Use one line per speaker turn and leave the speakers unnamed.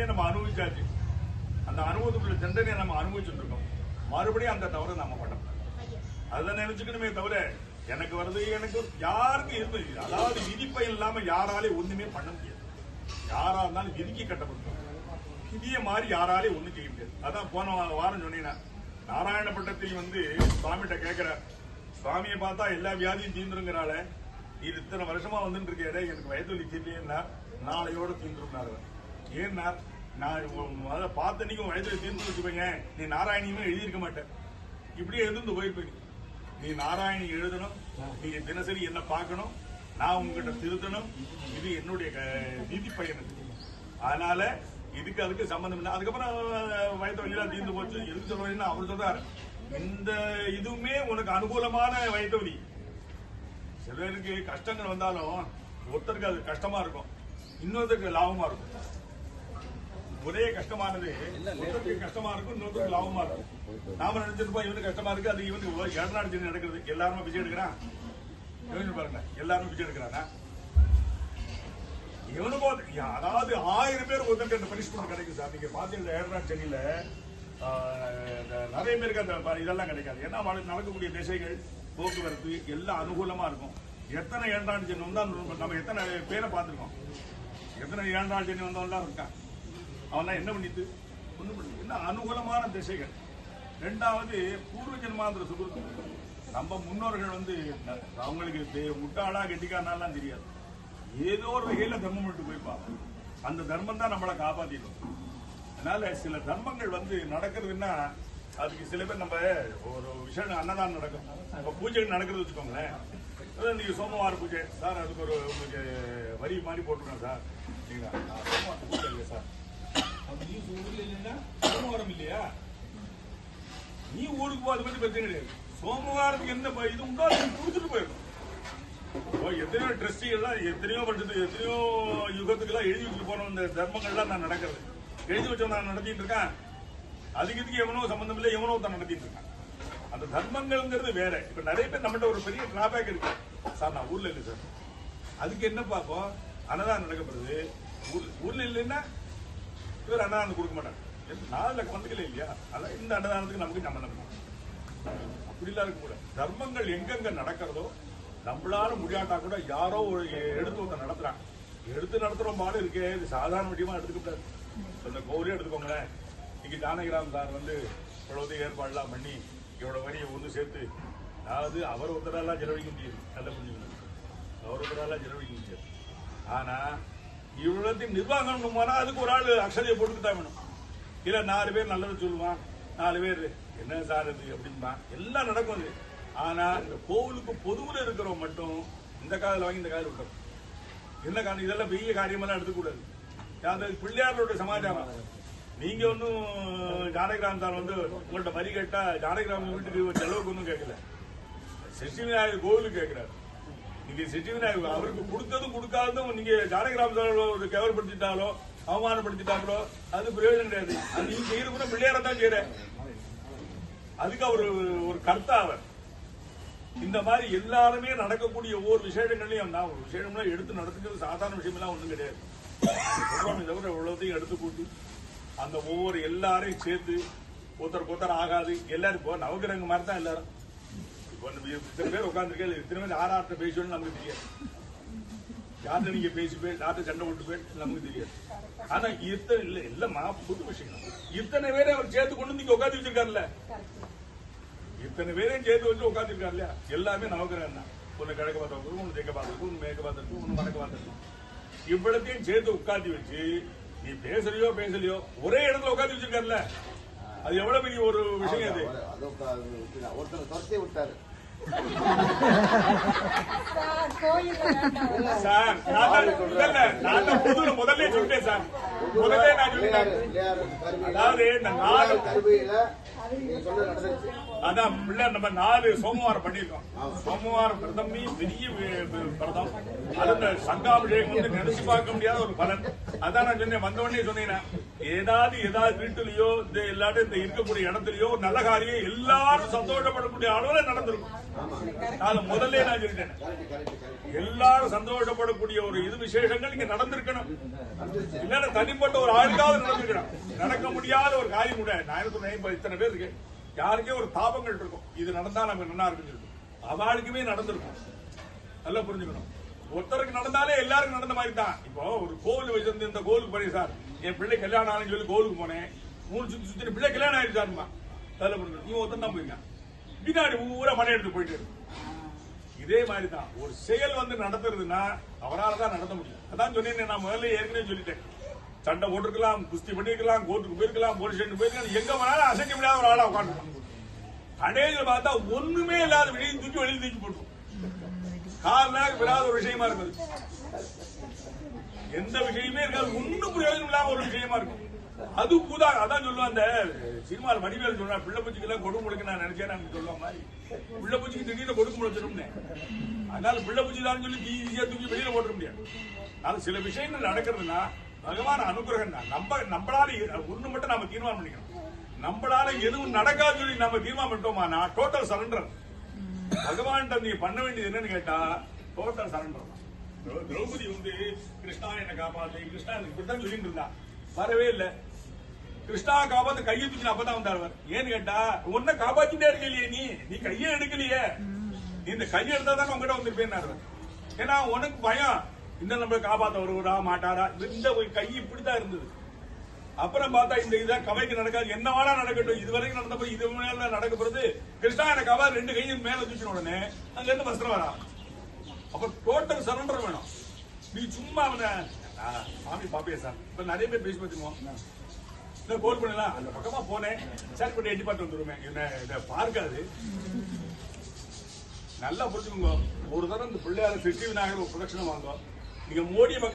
ஏற்கனவே நம்ம அனுபவிச்சாச்சு. அந்த அனுபவத்துக்குள்ள தண்டனையை நம்ம அனுபவிச்சுட்டு இருக்கோம் மறுபடியும் அந்த தவறை நம்ம பண்ணணும். அதை நினைச்சுக்கணுமே தவிர எனக்கு வருது எனக்கு யாருக்கும் இருந்து அதாவது விதிப்பை இல்லாம யாராலே ஒண்ணுமே பண்ண முடியாது. யாரா இருந்தாலும் விதிக்கு கட்டப்படும் விதிய மாதிரி யாராலே ஒண்ணும் செய்ய முடியாது. அதான் போன வாரம் சொன்னீங்கன்னா நாராயணப்பட்டத்தில் வந்து சுவாமிகிட்ட கேட்கிற சுவாமியை பார்த்தா எல்லா வியாதியும் தீந்துருங்கிறாள இது இத்தனை வருஷமா வந்துட்டு இருக்கே எனக்கு வயது வலி தீர்லேன்னா நாளையோட தீந்துருந்தாரு ஏன்னா நான் முதல்ல பார்த்த நீங்க வயதில் தீர்ந்து வச்சுக்கோங்க. நீ நாராயணியுமே எழுதியிருக்க மாட்டேன். இப்படியே எழுந்து போயிருப்பீங்க நீ. நாராயணி எழுதணும். நீங்க தினசரி என்ன பார்க்கணும். நான் உங்ககிட்ட திருத்தணும். இது என்னுடைய க- பயனுக்கு அதனால இதுக்கு அதுக்கு சம்பந்தம் இல்லை. அதுக்கப்புறம் வயது வழியெல்லாம் தீர்ந்து போச்சு. எதுக்கு சொல்றேன்னா அவர் சொல்றாரு இந்த இதுவுமே உனக்கு அனுகூலமான வயது வழி சில பேருக்கு கஷ்டங்கள் வந்தாலும் ஒருத்தருக்கு அது கஷ்டமா இருக்கும். இன்னொருத்தருக்கு லாபமா இருக்கும். ஒரே கஷ்டமானது. ஒருத்தருக்கு கஷ்டமா இருக்கும் இன்னொருத்தருக்கு லாபமா இருக்கும். நாம நினைச்சிருப்போம் இவனுக்கு கஷ்டமா இருக்கு அது இவனுக்கு இரண்டாம் தேதி நடக்கிறது. எல்லாருமே பிச்சை எடுக்கிறான். யோசிச்சு பாருங்க எல்லாருமே பிச்சை எடுக்கிறானா? இவனுக்கு அதாவது ஆயிரம் பேர் ஒருத்தருக்கு அந்த பனிஷ்மெண்ட் கிடைக்கும் சார். நீங்க பாத்தீங்கன்னா ஏர்நாட் சென்னையில ஆஹ், நிறைய பேருக்கு அந்த இதெல்லாம் கிடைக்காது. ஏன்னா நடக்கக்கூடிய திசைகள் போக்குவரத்து எல்லாம் அனுகூலமா இருக்கும். எத்தனை ஏழாண்டு சென்னை வந்தா நம்ம எத்தனை பேரை பார்த்துருக்கோம்? எத்தனை ஏழாண்டு சென்னை வந்தவன்லாம் இருக்கான். அவெல்லாம் என்ன பண்ணிட்டு? ஒன்றும் பண்ணல. என்ன அனுகூலமான திசைகள். ரெண்டாவது பூர்வ ஜென்மாந்திர சுகத்து நம்ம முன்னோர்கள் வந்து அவங்களுக்கு முட்டாளா கெட்டிக்கானாலாம் தெரியாது. ஏதோ ஒரு வகையில் தர்மம் விட்டு போய்ப்பாங்க அந்த தர்மம் தான் நம்மளை காப்பாற்றிடும் அதனால சில தர்மங்கள் வந்து நடக்கிறதுன்னா அதுக்கு சில பேர் நம்ம ஒரு விஷயம் அன்னதானம் நடக்கும். இப்போ பூஜை நடக்கிறது வச்சுக்கோங்களேன். அதாவது நீங்க சோமவார பூஜை. சார் அதுக்கு ஒரு உங்களுக்கு வரி மாதிரி போட்டுருக்கேன் சார். நீங்க சோமவார பூஜை இல்லை சார். அப்ப நீ ஊர்ல இல்லைன்னா சோமவாரம் இல்லையா? நீ ஊருக்கு போக அதை பத்தி பிரச்சனை கிடையாது சோமவாரத்துக்கு என்ன இது உண்டோ அதை கொடுத்துட்டு போயிடும் இப்போ எத்தனையோ ட்ரஸ்டி எத்தனையோ வருஷத்துக்கு எத்தனையோ யுகத்துக்கெல்லாம் எழுதி வச்சுட்டு போன இந்த தர்மங்கள்லாம் நான் நடக்கிறது எழுதி வச்சவன் நான் நடத்திட்டு இருக்கேன். அதுக்கு இதுக்கு எவனோ சம்பந்தம் இல்லை எவனோ தான் நடத்திட்டு இருக்கான். அந்த தர்மங்கள்ங்கிறது வேற. இப்ப நிறைய பேர் நம்மகிட்ட ஒரு பெரிய டிராபேக் இருக்கு. சார் நான் ஊர்ல இல்லை சார். அதுக்கு என்ன பார்ப்போம்? அன்னதானம் நடக்கப்படுது. ஊர்ல ஊர்ல இல்லைன்னா இவர் அன்னதானம் கொடுக்க மாட்டாங்க நாளில் லட்சம் இல்லையா? அதான் இந்த அன்னதானத்துக்கு நமக்கு சம்பந்தம் இல்லை. அப்படிலாம் இருக்க கூட தர்மங்கள் எங்கெங்க நடக்கிறதோ நம்மளால முடியாட்டா கூட யாரோ ஒரு எடுத்து ஒருத்தர் நடத்துறாங்க. எடுத்து நடத்துற மாதிரி இருக்கே இது சாதாரண விஷயமா எடுத்துக்க கூடாது. இந்த கோவிலே எடுத்துக்கோங்களேன். இன்னைக்கு ஜானகிராம் சார் வந்து இவ்வளவு ஏற்பாடுலாம் பண்ணி இவ்வளவு வரியை ஒன்று சேர்த்து அதாவது அவர் ஒருத்தரெல்லாம் செலவழிக்க முடியாது நல்ல புரிஞ்சுக்கணும். அவர் ஒருத்தரெல்லாம் செலவழிக்க முடியாது. ஆனா இவ்வளோத்தையும் நிர்வாகம் போனா அதுக்கு ஒரு ஆள் அக்ஷதையை போட்டுட்டு தான் வேணும். இல்ல நாலு பேர் நல்லது சொல்லுவான். நாலு பேர் என்ன சார் இது? அப்படின்பா. எல்லாம் நடக்கும் அது. ஆனா இந்த கோவிலுக்கு பொதுவில் இருக்கிறவங்க மட்டும் இந்த காதில் வாங்கி இந்த காதில் விட்டோம் என்ன காரணம்? இதெல்லாம் பெரிய காரியமெல்லாம் எடுத்துக்கூடாது. அது பிள்ளையாரோட சமாச்சாரம் நீங்க ஒன்றும் ஜானகிராம் சார் வந்து உங்கள்ட்ட வரி கேட்டா ஜானகிராம் வீட்டுக்கு செலவுக்கு ஒன்றும் கேட்கல. சஷ்டி விநாயகர் கோவிலுக்கு கேட்கிறாரு. நீங்க சஷ்டி விநாயகர் அவருக்கு கொடுத்ததும் கொடுக்காததும் நீங்க ஜானகிராம் சார் கேவலப்படுத்திட்டாலோ அவமானப்படுத்திட்டாங்களோ அது பிரயோஜனம் கிடையாது. அது நீங்க செய்யறது கூட பிள்ளையார தான் செய்யற அதுக்கு அவர் ஒரு கர்த்தா அவர். இந்த மாதிரி எல்லாருமே நடக்கக்கூடிய ஒவ்வொரு விசேஷங்களையும் நான் ஒரு விசேஷம்னா எடுத்து நடத்துக்கிறது சாதாரண விஷயமெல்லாம் ஒண்ணும் கிடையாது. தவிர இவ்வளவுத்தையும் எடுத்து கூட்டி அந்த ஒவ்வொரு எல்லாரையும் சேர்த்து ஒருத்தருக்கு ஒருத்தர் ஆகாது எல்லாரும் இப்போ நவகிரக மாதிரி தான் எல்லாரும். இத்தனை பேர் உட்காந்துருக்கேன் இத்தனை பேர் ஆறாட்ட பேசணும்னு நமக்கு தெரியாது. யார்கிட்ட நீங்க பேசி போய் யார்கிட்ட சண்டை விட்டு போய் நமக்கு தெரியாது. ஆனா இத்தனை இல்ல இல்லம்மா புது விஷயம். இத்தனை பேரை அவர் சேர்த்து கொண்டு வந்து இங்க உட்காந்து வச்சிருக்காருல்ல? இத்தனை பேரையும் சேர்த்து வச்சு உட்காந்துருக்காரு இல்லையா எல்லாமே நவகிரகம் தான். ஒன்னு கிழக்க பார்த்துருக்கு ஒன்னு தெற்க பார்த்துருக்கு ஒன்னு மேற்க பார்த்துருக்கு ஒன்னு வடக்க பார்த்துருக்கு இவ்வளத்தையும் சேர்த்து உட்காந்து வச்சு நீ பேசலையோ பேசலையோ ஒரே இடத்துல உட்காந்து வச்சிருக்காருல்ல? அது எவ்வளவு பெரிய ஒரு விஷயம் அது?
ஒருத்தர் துரத்தி விட்டாரு.
சார்
நான் முதல்ல நான் முதல்ல சொல்லிட்டேன் சார். நான் அதாவது இந்த நாலு அதான் பிள்ளை நம்ம நாலு சோமவாரம் பண்ணிருக்கோம் சோமவாரம் பிரதமி பெரிய பிரதம் அது இந்த சங்காபிஷேகம் வந்து நினைச்சு பார்க்க முடியாத ஒரு பலன். அதான் நான் சொன்னேன் வந்த உடனே சொன்னேன் ஏதாவது ஏதாவது வீட்டுலயோ இந்த இல்லாட்டி இந்த இருக்கக்கூடிய இடத்துலயோ ஒரு நல்ல காரியம் எல்லாரும் சந்தோஷப்படக்கூடிய அளவுல நடந்திருக்கும். நான் முதல்ல நான் சொல்லிட்டேன். எல்லாரும் சந்தோஷப்படக்கூடிய ஒரு இது விசேஷங்கள் இங்க நடந்திருக்கணும். இல்லன்னா தனிப்பட்ட ஒரு ஆளுக்காவது நடந்துக்கணும். நடக்க முடியாத ஒரு காரியம் கூட. நான் என்ன சொன்னேன் இத்தனை பேர் இருக்கு. யாருக்கே ஒரு தாபங்கள் இருக்கும். இது நடந்தா நமக்கு நல்லா இருக்குன்னு சொல்லிட்டு. அவளுக்குமே நடந்திருக்கும். நல்லா புரிஞ்சுக்கணும். ஒருத்தருக்கு நடந்தாலே எல்லாருக்கும் நடந்த மாதிரி தான். இப்போ ஒரு கோவில் வச்சிருந்து இந்த கோவிலுக்கு போறேன் சார். என் பிள்ளை கல்யாணம் ஆனு சொல்லி கோவிலுக்கு போனேன். மூணு சுத்தி சுத்தி பிள்ளை கல்யாணம் ஆயிடுச்சாருமா நல்லா புரிஞ்சு நீ ஒருத்தன் தான் போயிருக்கான். பின்னாடி ஊரா மனை எடுத்து போயிட்டு இருக்கு. இதே மாதிரி தான். ஒரு செயல் வந்து நடத்துறதுன்னா அவரால் தான் நடத்த முடியும். அதான் சொன்னேன் நான் முதல்ல ஏற்கனவே சொல்லிட்டேன். சண்டை போட்டிருக்கலாம் குஸ்தி பண்ணிருக்கலாம் கோர்ட்டுக்கு போயிருக்கலாம் போலீஸ் ஸ்டேஷன் போயிருக்கலாம். எங்க வேணாலும் அசைக்க முடியாத ஒரு ஆளா உட்காந்து கடையில் பார்த்தா ஒண்ணுமே இல்லாத வெளியே தூக்கி வெளியே தூக்கி போட்டு கால் நாள் விடாத ஒரு விஷயமா இருக்குது. எந்த விஷயமே இருக்காது. ஒண்ணும் பிரயோஜனம் இல்லாம ஒரு விஷயமா இருக்கும். அது பூதா அதான் சொல்லுவேன் அந்த சினிமாவில் வடிவேல் சொல்றேன் பிள்ளை பூச்சிக்கு எல்லாம் கொடுக்க முழுக்க நான் நினைச்சேன் நான் சொல்லுவ மாதிரி. பிள்ளை பூச்சிக்கு திடீர்னு கொடுக்க முளைச்சிடும்னு அதனால பிள்ளை பூச்சி தான் சொல்லி ஈஸியா தூக்கி வெளியில போட்டுற முடியாது. அது சில விஷயங்கள் நடக்கிறதுனா பகவான் அனுகிரகம் தான். நம்ம நம்மளால ஒண்ணு மட்டும் நாம தீர்மானம் பண்ணிக்கணும். நம்மளால எதுவும் நடக்காது சொல்லி நம்ம தீர்மானம் பண்ணிட்டோமானா டோட்டல் சரண்டர் பகவான் நீ பண்ண வேண்டியது என்னன்னு கேட்டா டோட்டல் சரண்டர் திரௌபதி வந்து கிருஷ்ணா என்ன காப்பாத்து கிருஷ்ணா எனக்கு சொல்லிட்டு இருந்தா. வரவே இல்ல. கிருஷ்ணா காப்பாத்து கையை தூக்கி அப்பதான் வந்தார் ஏன்னு கேட்டா உன்னை காப்பாத்திட்டே இருக்கலையே நீ. நீ கையை எடுக்கலையே. நீ இந்த கையை எடுத்தா தான் உங்ககிட்ட வந்திருப்பேன் ஏன்னா உனக்கு பயம். இந்த நம்மளை காப்பாத்த வருவரா மாட்டாரா? இந்த ஒரு கை இப்படிதான் இருந்தது. அப்புறம் பார்த்தா இந்த இதை கவைக்கு நடக்காது. என்ன வேணா நடக்கட்டும். இது வரைக்கும் நடந்த போய் இது மேல நடக்க போறது கிருஷ்ணா எனக்கு அவ ரெண்டு கையும் மேல தூக்கின உடனே அங்க இருந்து வஸ்திரம் வரா. அப்ப டோட்டல் சரண்டர் வேணும். நீ சும்மா அவனை ஆ, சாமி பாப்பியா சார். இப்ப நிறைய பேர் பேசி பார்த்துக்குவோம். இல்ல கோல் பண்ணலாம் அந்த பக்கமா போனேன். சார் பண்ணி எட்டி பார்த்து வந்துருவேன். என்ன இதை பார்க்காது. நல்லா புரிஞ்சுக்கோங்க. ஒரு தடவை இந்த பிள்ளையார சிட்டி விநாயகர் ஒரு பிரதட்சணம் வாங்குவோம். இங்க மோடி